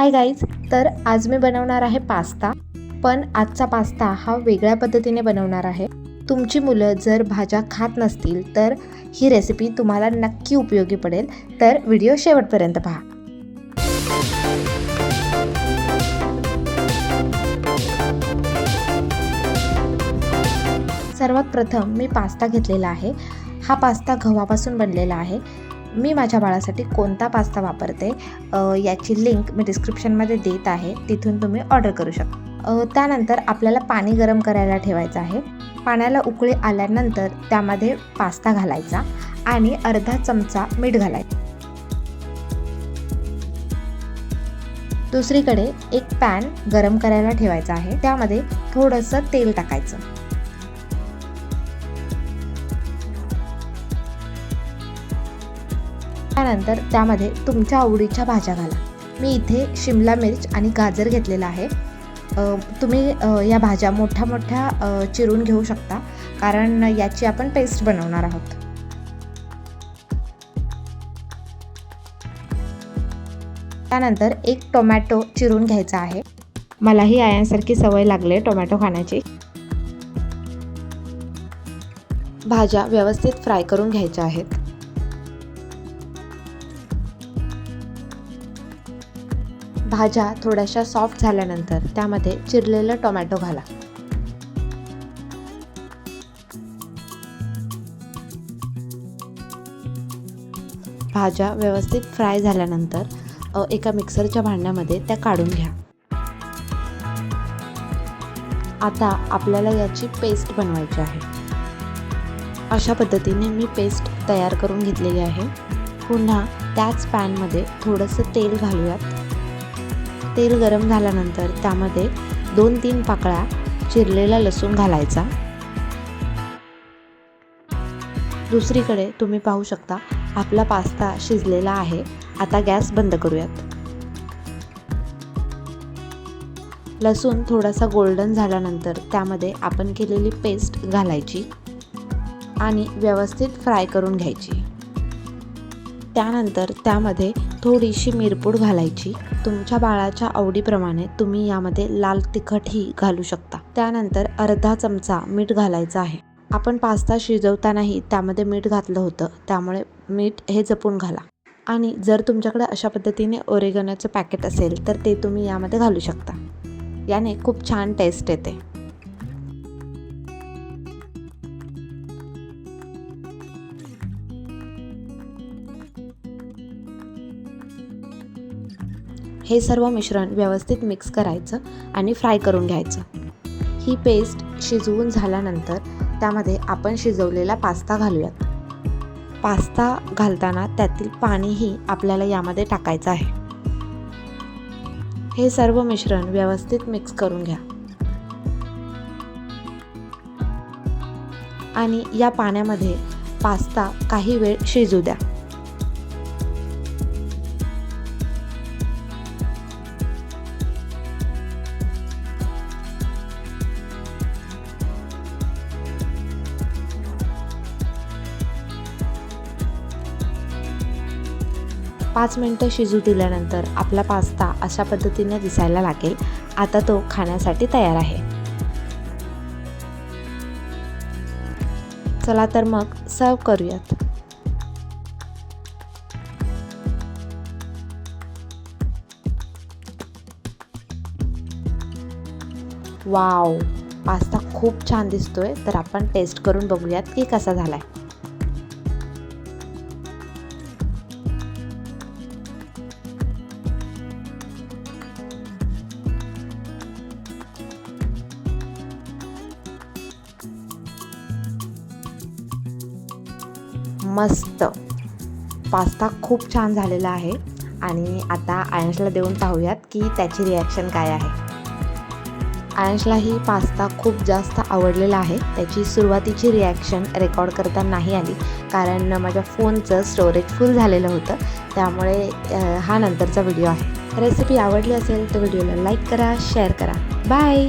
Hi guys तर आज मी बनवणार आहे पास्ता पण आजचा पास्ता हा वेगळ्या पद्धतीने बनवणार आहे. तुमची मुलं जर भाज्या खात नसतील तर ही रेसिपी तुम्हाला नक्की उपयोगी पडेल. तर व्हिडिओ शेवटपर्यंत पहा. सर्वात प्रथम मी पास्ता घेतलेला आहे. हा पास्ता गव्हापासून बनलेला आहे. मी माझ्या बाळासाठी कोणता पास्ता वापरते याची लिंक मी डिस्क्रिप्शनमध्ये देत आहे तिथून तुम्ही ऑर्डर करू शकता. त्यानंतर आपल्याला पाणी गरम करायला ठेवायचं आहे. पाण्याला उकळी आल्यानंतर त्यामध्ये पास्ता घालायचा आणि अर्धा चमचा मीठ घालायचं. दुसरीकडे एक पॅन गरम करायला ठेवायचा आहे. त्यामध्ये थोडंसं तेल टाकायचं. त्यानंतर त्यामध्ये तुमच्या आवडीच्या भाज्या घाला. मी इथे शिमला मिर्च आणि गाजर घेतलेला आहे. तुम्ही या भाज्या मोठ्या मोठ्या चिरून घेऊ शकता कारण याची आपण पेस्ट बनवणार आहोत. त्यानंतर एक टोमॅटो चिरून घ्यायचा आहे. मलाही आयांसारखी सवय लागली आहे टोमॅटो खाण्याची. भाज्या व्यवस्थित फ्राय करून घ्यायच्या आहेत. भाज्या थोड्याशा सॉफ्ट झाल्यानंतर त्यामध्ये चिरलेलं टोमॅटो घाला. भाज्या व्यवस्थित फ्राय झाल्यानंतर एका मिक्सरच्या भांड्यामध्ये त्या काढून घ्या. आता आपल्याला याची पेस्ट बनवायची आहे. अशा पद्धतीने मी पेस्ट तयार करून घेतलेली आहे. पुन्हा त्याच पॅनमध्ये थोडंसं तेल घालूयात. तेल गरम झाल्यानंतर त्यामध्ये दोन तीन पाकळ्या चिरलेला लसूण घालायचा. दुसरीकडे तुम्ही पाहू शकता आपला पास्ता शिजलेला आहे. आता गॅस बंद करूयात. लसूण थोडासा गोल्डन झाल्यानंतर त्यामध्ये आपण केलेली पेस्ट घालायची आणि व्यवस्थित फ्राय करून घ्यायची. त्यानंतर त्यामध्ये थोडीशी मिरपूड घालायची. तुमच्या बाळाच्या आवडीप्रमाणे तुम्ही यामध्ये लाल तिखटही घालू शकता. त्यानंतर अर्धा चमचा मीठ घालायचं आहे. आपण पास्ता शिजवतानाही त्यामध्ये मीठ घातलं होतं. त्यामुळे मीठ हे जपून घाला. आणि जर तुमच्याकडे अशा पद्धतीने ओरेगनाचं पॅकेट असेल तर ते तुम्ही यामध्ये घालू शकता. याने खूप छान टेस्ट येते. हे सर्व मिश्रण व्यवस्थित मिक्स करायचं आणि फ्राय करून घ्यायचं. ही पेस्ट शिजवून झाल्यानंतर त्यामध्ये आपण शिजवलेला पास्ता घालूयात. पास्ता घालताना त्यातील पाणीही आपल्याला यामध्ये टाकायचं आहे. हे सर्व मिश्रण व्यवस्थित मिक्स करून घ्या. आणि या पाण्यामध्ये पास्ता काही वेळ शिजू द्या. पाच मिनटं शिजू दिल्यानंतर आपला पास्ता अशा पद्धतीने दिसायला लागेल. आता तो खाण्यासाठी तयार आहे. चला तर मग सर्व करूयात. वाव पास्ता खूप छान दिसतोय. तर आपण टेस्ट करून बघूयात की कसा झालाय. मस्त. पास्ता खूप छान झालेला आहे. आणि आता आयंशला देऊन पाहूयात की त्याची रिॲक्शन काय आहे. आयंशला ही पास्ता खूप जास्त आवडलेला आहे. त्याची सुरुवातीची रिॲक्शन रेकॉर्ड करता नाही आली. कारण माझ्या फोनचं स्टोरेज फुल झालेलं होतं. त्यामुळे हा नंतरचा व्हिडिओ आहे. रेसिपी आवडली असेल तर व्हिडिओला लाईक करा शेअर करा. बाय